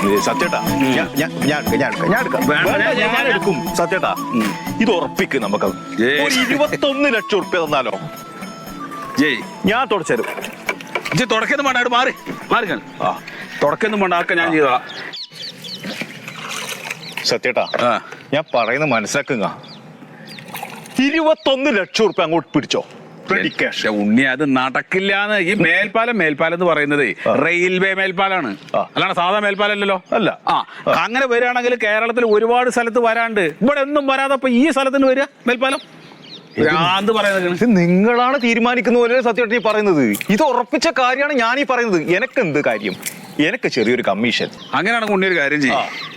സത്യേട്ടാ ഞാൻ ഞാൻ ഞാൻ എടുക്കാം, ഞാൻ എടുക്കാം, ഞാൻ സത്യേട്ടാ ഇത് ഉറപ്പിക്ക് നമുക്ക്. ഒരു ഇരുപത്തൊന്ന് ലക്ഷം ഉറുപ്പ്യ തന്നാലോ? ജയ്. ഞാൻ തുടച്ചരും തുടക്കൊന്നും വേണ്ട അവിടെ മാറി. മാറി ഞാൻ. ആ. തുടക്കൊന്നും വേണ്ട ഞാൻ ചെയ്തോളാം. സത്യേട്ടാ ഞാൻ പറയുന്നത് മനസ്സിലാക്കുക ഇരുപത്തൊന്ന് ലക്ഷം ഉറുപ്പ്യ അങ്ങോട്ട് പിടിച്ചോ. പക്ഷെ ഉണ്ണി അത് നടക്കില്ലാന്ന് ഈ മേൽപ്പാലം മേൽപ്പാലം എന്ന് പറയുന്നത് റെയിൽവേ മേൽപ്പാലാണ്. അല്ലാണ്ട് സാധാ മേൽപ്പാലം അല്ലല്ലോ അല്ല. ആ. അങ്ങനെ വരികയാണെങ്കിൽ കേരളത്തിൽ ഒരുപാട് സ്ഥലത്ത് വരാണ്ട്. ഇവിടെ ഒന്നും വരാതെ അപ്പൊ ഈ സ്ഥലത്തിന് വരിക മേൽപ്പാലം? നിങ്ങളാണ് തീരുമാനിക്കുന്ന പോലെ സത്യമായിട്ട് ഈ പറയുന്നത്? ഇത് ഉറപ്പിച്ച കാര്യമാണ് ഞാൻ ഈ പറയുന്നത്. എനക്ക് എന്ത് കാര്യം? എനക്ക് ചെറിയൊരു കമ്മീഷൻ. അങ്ങനെയാണ് ഉണ്ണി ഒരു കാര്യം ചെയ്യും.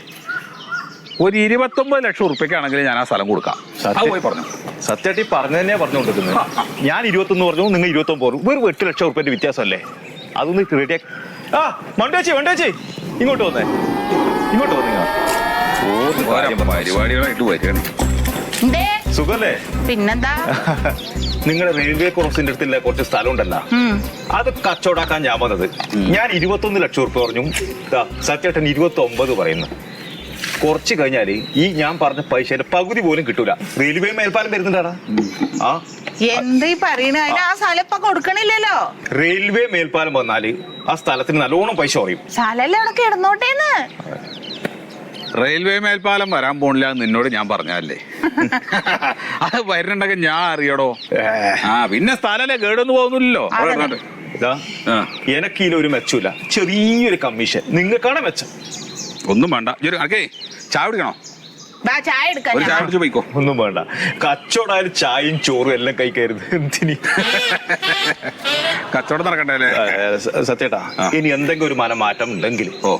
ഒരു ഇരുപത്തൊമ്പത് ലക്ഷം ഉറുപ്പ്യക്കാണെങ്കിൽ ഞാൻ ആ സ്ഥലം കൊടുക്കാം. അത് പോയി പറഞ്ഞു. സത്യമായിട്ട് ഈ പറഞ്ഞു തന്നെയാ പറഞ്ഞുകൊണ്ടിരിക്കുന്നത് ഞാൻ ഇരുപത്തൊന്ന് പറഞ്ഞു നിങ്ങൾ ഇരുപത്തൊമ്പത് പറഞ്ഞു. വെറും എട്ട് ലക്ഷം ഉറുപ്പ്യന്റെ വ്യത്യാസമല്ലേ? അതൊന്ന് റെഡിയാക്കി ആ മണ്ടേച്ചി മണ്ടേച്ചി. ഇങ്ങോട്ട് വന്നേ. ഇങ്ങോട്ട് വന്നേ. പരിപാടികളായിട്ട് വരികയാണ് സുഖല്ലേ? പിന്നെന്താ? നിങ്ങളുടെ റെയിൽവേ ക്രോസിന്റെ അടുത്തുള്ള കുറച്ച് സ്ഥലം ഉണ്ടല്ലോ അത് കച്ചവടാക്കാൻ ഞാൻ വന്നത്. ഞാൻ ഇരുപത്തൊന്ന് ലക്ഷം ഉറുപ്പ് പറഞ്ഞു. ദാ, സത്യേട്ടൻ ഇരുപത്തി ഒമ്പത് പറയുന്നു. കുറച്ച് കഴിഞ്ഞാൽ ഈ ഞാൻ പറഞ്ഞ പൈസയുടെ പകുതി പോലും കിട്ടൂല. റെയിൽവേ മേൽപ്പാലം വരുന്നുണ്ടാടാ. ആ. എന്ത് ഈ പറയണ? അതിന് ആ സ്ഥലം ഇപ്പൊ കൊടുക്കണില്ലല്ലോ. റെയിൽവേ മേൽപ്പാലം വന്നാൽ ആ സ്ഥലത്തിന് നല്ലോണം പൈസ കുറയും. സ്ഥലല്ലേ അവിടെ കിടന്നോട്ടേന്ന്? റെയിൽവേ മേൽപ്പാലം വരാൻ പോണില്ല എന്ന് നിന്നോട് ഞാൻ പറഞ്ഞല്ലേ അത് വരുന്നുണ്ടെങ്കിൽ ഞാൻ അറിയടോ. ആ പിന്നെ സ്ഥലല്ലേ കേടൊന്നും പോകുന്നില്ലല്ലോ. എനക്കിനൊരു ഇതാ മെച്ചമില്ല. ചെറിയൊരു കമ്മീഷൻ. നിങ്ങൾക്കാണ് മെച്ചം. ഒന്നും വേണ്ട. ഇജ്ജൊരു അനക്കേ ചായ കുടിക്കണോ? ചായ എടുക്കാൻ ഒരു ചായ കുടിച്ച് പോയിക്കോ. ഒന്നും വേണ്ട. കച്ചവടായാലും ചായയും ചോറും എല്ലാം കഴിക്കരുത്. എന്തിനി? കച്ചവടം നടക്കണ്ടേ അല്ലേ സത്യേട്ടാ ഇനി എന്തെങ്കിലും ഒരു മനം മാറ്റം ഉണ്ടെങ്കിൽ. ഓ.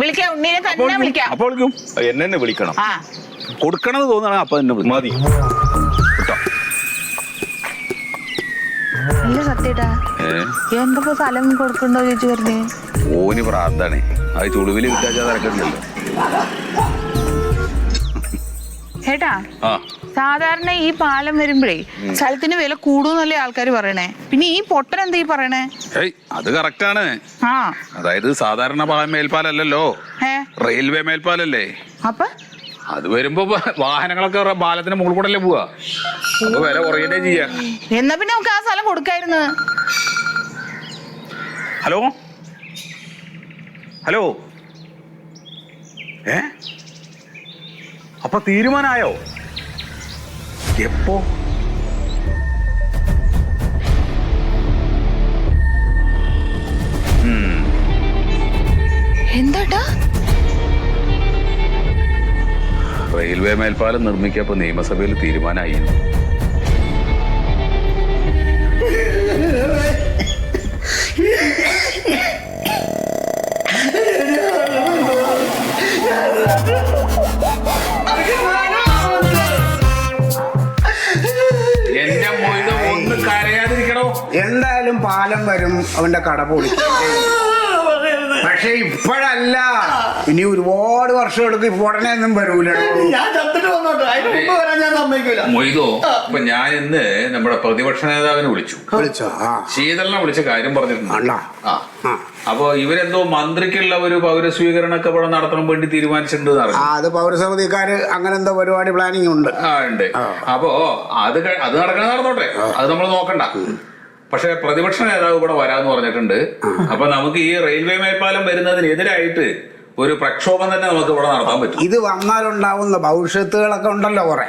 വിളിക്കാം ഉണ്ണീനെ തന്നെ വിളിക്കാം. അപ്പോൾ വിളിക്കും എന്നെ തന്നെ വിളിക്കണം. ആ. കൊടുക്കണമെന്ന് തോന്നണ അപ്പൊ തന്നെ മതി. ഇല്ല സത്യേട്ടാ. ഏ? എന്തൊക്കെ സ്ഥലം കൊടുക്കണ്ടോ ചോദിച്ചു വരുന്നേ? ഓന് പ്രാന്താണ്. അത് വിറ്റാച്ചാൽ തിരക്കണ്ടല്ലോ ചേട്ടാ ആ. സാധാരണ ഈ പാലം വരുമ്പോഴേ സ്ഥലത്തിന് വില കൂടുന്നല്ലേ ആൾക്കാർ പറയണേ? പിന്നെ ഈ പൊട്ടൻ എന്താ ഈ പറയണേ? ഏയ് അത് കറക്റ്റാണ് ആ. അതായത് സാധാരണ പാലം മേൽപ്പാലല്ലോ ഏ? റെയിൽവേ മേൽപ്പാലല്ലേ. അപ്പൊ? അത് വരുമ്പോ വ- വാഹനങ്ങളൊക്കെ റ- പാലത്തിന് മുകളിൽ കൂടെ അല്ലേ പോവാ. അപ്പൊ വില കുറയല്ലേ ചെയ്യാ. എന്നാ പിന്നെ നമുക്ക് ആ സ്ഥലം കൊടുക്കായിരുന്നു. ഹലോ? ഹലോ. ഏ? അപ്പൊ തീരുമാനമായോ എപ്പോ? എന്താട്ടാ? റെയിൽവേ മേൽപ്പാലം നിർമ്മിക്കപ്പോ നിയമസഭയിൽ തീരുമാനമായി വരും അവന്റെ കട പൊളിക്കും പക്ഷെ ഇപ്പോഴല്ല. ഇനി ഒരുപാട് വർഷം എടുക്കും ഇപ്പൊ ഉടനെ ഒന്നും വരൂല ഞാൻ ചത്തിട്ട് വന്നോട്ടെ. അതിന് മുമ്പ് വരാൻ ഞാൻ സമ്മതിക്കൂല. മൊയ്തോ ഇപ്പൊ ഞാൻ ഇന്ന് നമ്മുടെ പ്രതിപക്ഷ നേതാവിനെ വിളിച്ചു. വിളിച്ചോ? ആ. ശീതളിനെ വിളിച്ച കാര്യം പറഞ്ഞിരുന്നു. അണ്ണാ. ആ. ആ. അപ്പൊ ഇവരെന്തോ മന്ത്രിക്കുള്ള ഒരു പൗരസ്വീകരണമൊക്കെ ഇവിടെ നടത്താൻ വേണ്ടി തീരുമാനിച്ചിട്ടുണ്ട് എന്ന് ആ അറിഞ്ഞു. അത് പൗരസമിതിക്കാര് അങ്ങനെ എന്തോ പരിപാടി പ്ലാനിങ് ഉണ്ട്. ആ. ഉണ്ട് അപ്പോ അത് അത് നടക്കണ നടന്നോട്ടെ. അത് നമ്മൾ നോക്കണ്ട. പക്ഷെ പ്രതിപക്ഷ നേതാവ് ഇവിടെ വരാന്ന് പറഞ്ഞിട്ടുണ്ട്. അപ്പൊ നമുക്ക് ഈ റെയിൽവേ മേൽപ്പാലം വരുന്നതിനെതിരായിട്ട് ഒരു പ്രക്ഷോഭം തന്നെ നമുക്ക് ഇവിടെ നടത്താൻ പറ്റും. ഇത് വന്നാലുണ്ടാവുന്ന ഭവിഷ്യത്തുകളൊക്കെ ഉണ്ടല്ലോ കുറെ.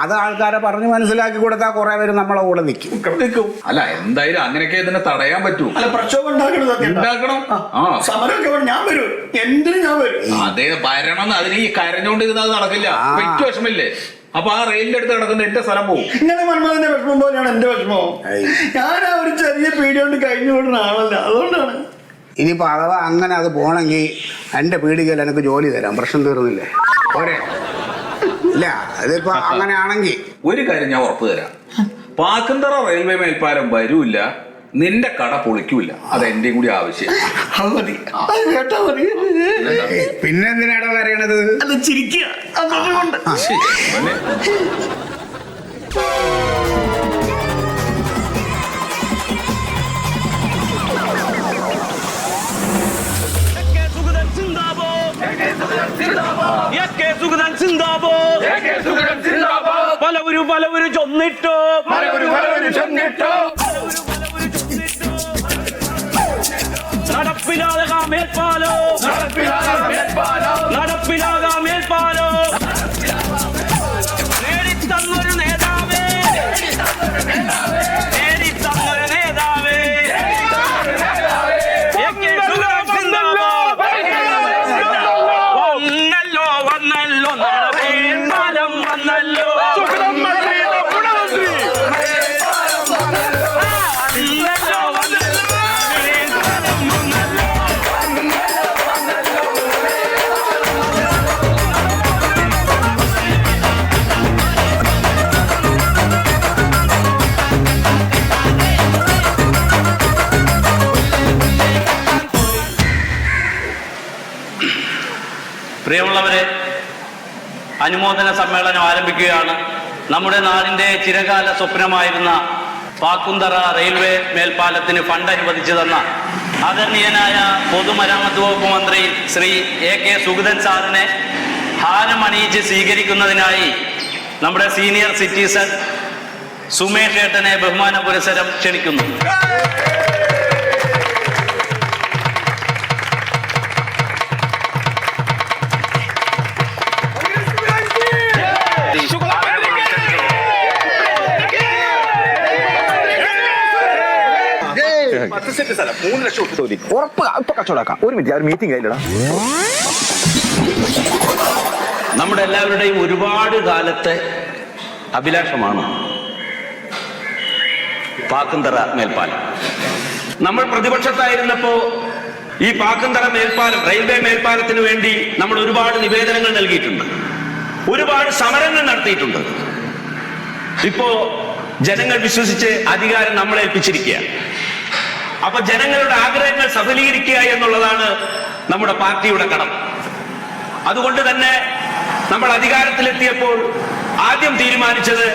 അത് ആൾക്കാരെ പറഞ്ഞു മനസ്സിലാക്കി കൊടുത്താൽ കുറെ പേര് നമ്മളെ കൂടെ നിൽക്കും. നിൽക്കും. അല്ല എന്തായാലും അങ്ങനെയൊക്കെ ഇതിനെ തടയാൻ പറ്റൂ. അല്ല പ്രക്ഷോഭം ഉണ്ടാക്കണം സത്യം ഉണ്ടാക്കണം. ആ സമരമൊക്കെ ഞാൻ വരും. എന്തിനും ഞാൻ വരും. അതേ വരണം അതിന് ഈ കരഞ്ഞോണ്ടിരുന്നത് നടക്കില്ല. വിഷമില്ലേ? അപ്പൊ ആ റെയിലിന്റെ അടുത്ത് കിടക്കുന്ന എന്റെ സ്ഥലം പോകും ഇങ്ങനെ മന്മഥന്റെ വിഷമം പോലെയാണ് എന്റെ വിഷമം. ഏയ്. ഞാൻ ആ ഒരു ചെറിയ പേടിയോണ്ട് കൊണ്ട് കഴിഞ്ഞു കൂടുന്ന ആളല്ല. അതുകൊണ്ടാണ്. ഇനിയിപ്പോ അഥവാ അങ്ങനെ അത് പോണെങ്കിൽ എന്റെ പീടികയിൽ എനിക്ക് ജോലി തരാം. പ്രശ്നം തീർന്നില്ലേ? പോരെ. ഇല്ല അതിപ്പോ അങ്ങനെയാണെങ്കിൽ ഒരു കാര്യം ഞാൻ ഉറപ്പ് തരാം. പാക്കന്തറ റെയിൽവേ മേൽപ്പാലം വരൂല്ല. നിന്റെ കട പൊളിക്കൂല. അത് എന്റെയും കൂടി ആവശ്യം. അത് മതി. അത് കേട്ടാ മതി. പിന്നെന്തിനാടാ കരയണത് അത് ചിരിക്കുക. അതുകൊണ്ട് കെ സുഗതൻ സിന്ദാബാദ്. പലവരും പലവരും ചൊന്നിട്ടോ. നടപ്പിലാകാം മേൽപ്പാലോ നടപ്പിലാകാം മേൽപ്പാലോ പ്രിയമുള്ളവരെ അനുമോദന സമ്മേളനം ആരംഭിക്കുകയാണ്. നമ്മുടെ നാടിന്റെ ചിരകാല സ്വപ്നമായിരുന്ന പാക്കുന്തറ റെയിൽവേ മേൽപ്പാലത്തിന് ഫണ്ട് അനുവദിച്ചു തന്ന ആദരണീയനായ പൊതുമരാമത്ത് വകുപ്പ് മന്ത്രി ശ്രീ എ കെ സുഗതൻ സാറിനെ ഹാരമണിയിച്ച് സ്വീകരിക്കുന്നതിനായി നമ്മുടെ സീനിയർ സിറ്റിസൺ സുമേഷ് ഏട്ടനെ ബഹുമാന പുരസരം ക്ഷണിക്കുന്നു. ഒരു മിനിറ്റ് മീറ്റിംഗ് നമ്മുടെ എല്ലാവരുടെയും ഒരുപാട് കാലത്തെ അഭിലാഷമാണ് പാക്കുന്തറ മേൽപ്പാലം. നമ്മൾ പ്രതിപക്ഷത്തായിരുന്നപ്പോ ഈ പാക്കുന്തറ മേൽപ്പാലം റെയിൽവേ മേൽപ്പാലത്തിന് വേണ്ടി നമ്മൾ ഒരുപാട് നിവേദനങ്ങൾ നൽകിയിട്ടുണ്ട്. ഒരുപാട് സമരങ്ങൾ നടത്തിയിട്ടുണ്ട്. ഇപ്പോ ജനങ്ങൾ വിശ്വസിച്ച് അധികാരം നമ്മളെ ഏൽപ്പിച്ചിരിക്കുകയാണ് അപ്പൊ ജനങ്ങളുടെ ആഗ്രഹങ്ങൾ സഫലീകരിക്കുക എന്നുള്ളതാണ് നമ്മുടെ പാർട്ടിയുടെ കടമ അതുകൊണ്ട് തന്നെ നമ്മൾ അധികാരത്തിലെത്തിയപ്പോൾ ആദ്യം തീരുമാനിച്ചത്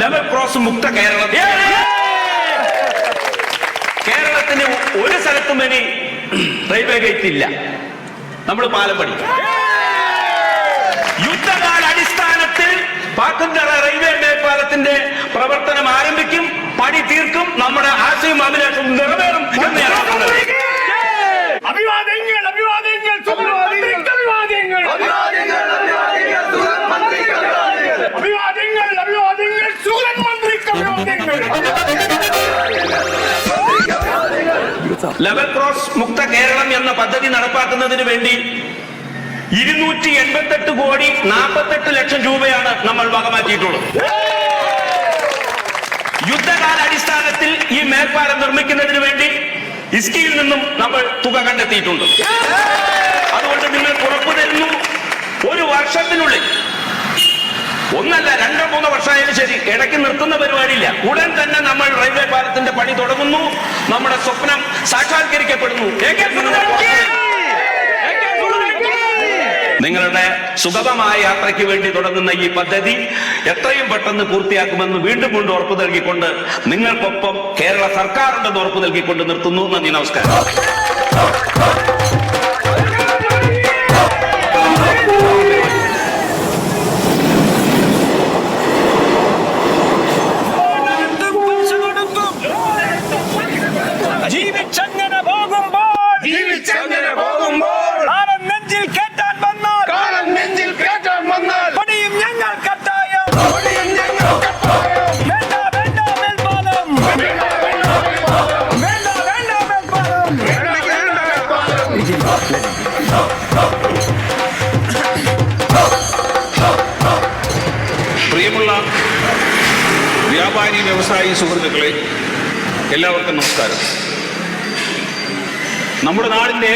ലെവൽ ക്രോസ് മുക്ത കേരളം. കേരളത്തിന് ഒരു സ്ഥലത്തും ഇനി റെയിൽവേ ഗേറ്റ് ഇല്ല. നമ്മൾ പാലം പണി യുദ്ധകാല അടിസ്ഥാനത്തിൽ പാക്കുന്തറ റെയിൽവേ മേൽപ്പാലത്തിന്റെ പ്രവർത്തനം ആരംഭിക്കും. പണി തീർക്കും നമ്മുടെ ആശയം അഭിലാഷം നിറവേറും എന്ന് ഞാൻ പറയുന്നത്. അഭിവാദ്യങ്ങൾ അഭിവാദ്യങ്ങൾ സുഖമന്ത്രിക്ക് അഭിവാദ്യങ്ങൾ. അഭിവാദ്യങ്ങൾ അഭിവാദ്യങ്ങൾ സുഖൻ മന്ത്രിക്ക് അഭിവാദ്യങ്ങൾ. ലെവൽ ക്രോസ് മുക്ത കേരളം എന്ന പദ്ധതി നടപ്പാക്കുന്നതിന് വേണ്ടി ഇരുന്നൂറ്റി എൺപത്തെട്ട് കോടി നാൽപ്പത്തെട്ട് ലക്ഷം രൂപയാണ് നമ്മൾ വകമാറ്റിയിട്ടുള്ളത്. യുദ്ധകാല അടിസ്ഥാനത്തിൽ ഈ മേൽപ്പാലം നിർമ്മിക്കുന്നതിന് വേണ്ടി ഇസ്കിയിൽ നിന്നും നമ്മൾ തുക കണ്ടെത്തിയിട്ടുണ്ട്. അതുകൊണ്ട് നിങ്ങൾ ഉറപ്പു തരുന്നു. ഒരു വർഷത്തിനുള്ളിൽ ഒന്നല്ല രണ്ടോ മൂന്നോ വർഷമായാലും ശരി ഇടയ്ക്ക് നിർത്തുന്ന പരിപാടിയില്ല. ഉടൻ തന്നെ നമ്മൾ റെയിൽവേ പാലത്തിന്റെ പണി തുടങ്ങുന്നു. നമ്മുടെ സ്വപ്നം സാക്ഷാത്കരിക്കപ്പെടുന്നു. നിങ്ങളുടെ സുഗമമായ യാത്രയ്ക്ക് വേണ്ടി തുടങ്ങുന്ന ഈ പദ്ധതി എത്രയും പെട്ടെന്ന് പൂർത്തിയാക്കുമെന്ന് വീണ്ടും കൊണ്ട് ഉറപ്പു നൽകിക്കൊണ്ട് നിങ്ങൾക്കൊപ്പം കേരള സർക്കാരുണ്ടെന്ന് ഉറപ്പു നൽകിക്കൊണ്ട് നിർത്തുന്നു. നന്ദി നമസ്കാരം. വ്യവസായി സുഹൃത്തുക്കളെ എല്ലാവർക്കും നമസ്കാരം. നമ്മുടെ നാടിന്റെ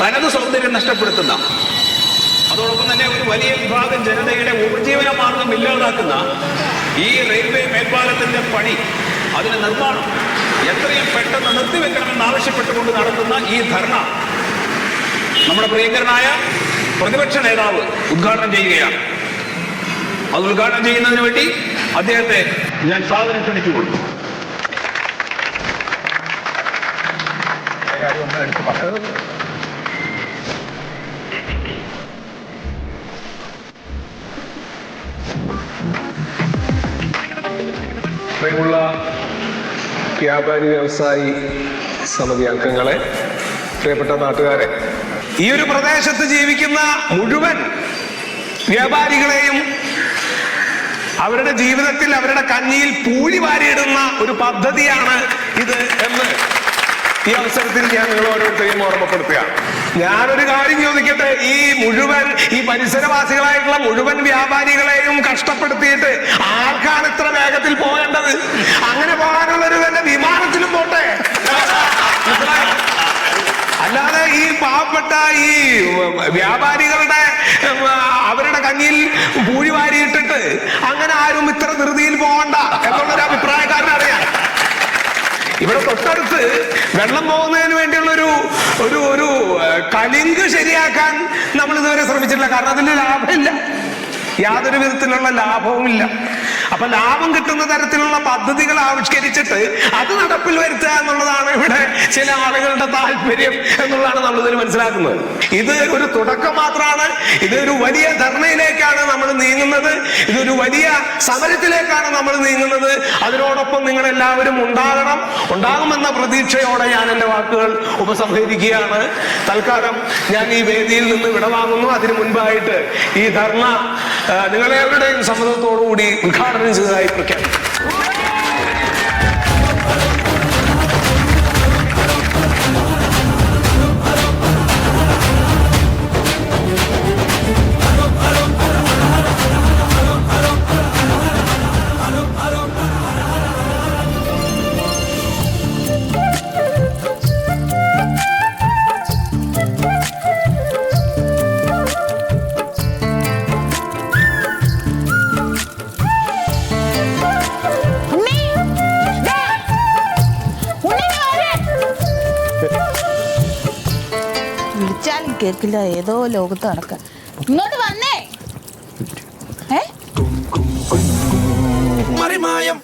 തനത് സൗന്ദര്യം നഷ്ടപ്പെടുത്തുന്ന അതോടൊപ്പം തന്നെ ഒരു വലിയ വിഭാഗം ജനതയുടെ ഉപജീവന മാർഗം ഇല്ലാതാക്കുന്ന ഈ റെയിൽവേ മേൽപ്പാലത്തിന്റെ പണി അതിന് നിർമ്മാണം എത്രയും പെട്ടെന്ന് നിർത്തിവെക്കണമെന്ന് ആവശ്യപ്പെട്ടുകൊണ്ട് നടത്തുന്ന ഈ ധർണ നമ്മുടെ പ്രിയങ്കരനായ പ്രതിപക്ഷ നേതാവ് ഉദ്ഘാടനം ചെയ്യുകയാണ്. അത് ഉദ്ഘാടനം ചെയ്യുന്നതിന് വേണ്ടി അദ്ദേഹത്തെ ഞാൻ സാധനം ക്ഷണിച്ചു കൊടുത്തു. പ്രിയമുള്ള വ്യാപാരി വ്യവസായി സമിതി അംഗങ്ങളെ പ്രിയപ്പെട്ട നാട്ടുകാരെ ഈ ഒരു പ്രദേശത്ത് ജീവിക്കുന്ന മുഴുവൻ വ്യാപാരികളെയും അവരുടെ ജീവിതത്തിൽ അവരുടെ കഞ്ഞിയിൽ പൂഴി വാരിയിടുന്ന ഒരു പദ്ധതിയാണ് ഇത് എന്ന് ഈ അവസരത്തിൽ ഞാൻ നിങ്ങൾ ഓരോരുത്തരെയും ഓർമ്മപ്പെടുത്തുകയാണ് ഞാനൊരു കാര്യം ചോദിക്കട്ടെ? ഈ മുഴുവൻ ഈ പരിസരവാസികളായിട്ടുള്ള മുഴുവൻ വ്യാപാരികളെയും കഷ്ടപ്പെടുത്തിയിട്ട് ആർക്കാണ് ഇത്ര വേഗത്തിൽ പോകേണ്ടത്? അങ്ങനെ പോകാനുള്ളൊരു തന്നെ വിമാനത്തിലും പോട്ടെ? അല്ലാതെ ഈ പാവപ്പെട്ട ഈ വ്യാപാരികളുടെ അവരുടെ കഞ്ഞിയിൽ പൂഴി വാരിയിട്ടിട്ട് അങ്ങനെ ആരും ഇത്ര ധൃതിയിൽ പോകണ്ട എന്നുള്ളൊരു അഭിപ്രായക്കാരനെ അറിയാം. ഇവിടെ തൊട്ടടുത്ത് വെള്ളം പോകുന്നതിന് വേണ്ടിയുള്ള ഒരു ഒരു ഒരു കലിങ്ക് ശരിയാക്കാൻ നമ്മൾ ഇതുവരെ ശ്രമിച്ചിട്ടില്ല. കാരണം അതിന് ലാഭമില്ല. യാതൊരു വിധത്തിലുള്ള ലാഭവുമില്ല. അപ്പൊ ലാഭം കിട്ടുന്ന തരത്തിലുള്ള പദ്ധതികൾ ആവിഷ്കരിച്ചിട്ട് അത് നടപ്പിൽ വരുത്തുക എന്നുള്ളതാണ് ഇവിടെ ചില ആളുകളുടെ താല്പര്യം എന്നുള്ളതാണ് നമ്മൾ ഇതിൽ മനസ്സിലാക്കുന്നത്. ഇത് ഒരു തുടക്കം മാത്രമാണ് ഇതൊരു വലിയ ധർണയിലേക്കാണ് നമ്മൾ നീങ്ങുന്നത്. ഇതൊരു വലിയ സമരത്തിലേക്കാണ് നമ്മൾ നീങ്ങുന്നത്. അതിനോടൊപ്പം നിങ്ങൾ എല്ലാവരും ഉണ്ടാകണം. ഉണ്ടാകുമെന്ന പ്രതീക്ഷയോടെ ഞാൻ എന്റെ വാക്കുകൾ ഉപസംഹരിക്കുകയാണ്. തൽക്കാലം ഞാൻ ഈ വേദിയിൽ നിന്ന് വിടവാങ്ങുന്നു. അതിനു മുൻപായിട്ട് ഈ ധർണ നിങ്ങളെവരുടെയും നിങ്ങളെവരുടെയും സമ്മതത്തോടുകൂടി ഉദ്ഘാടനം ചെയ്തതായി പ്രഖ്യാപിക്കും കേൾക്കില്ല. ഏതോ ലോകത്ത് നടക്കാൻ ഇങ്ങോട്ട് വന്നേ. ഏ? മറിമായം.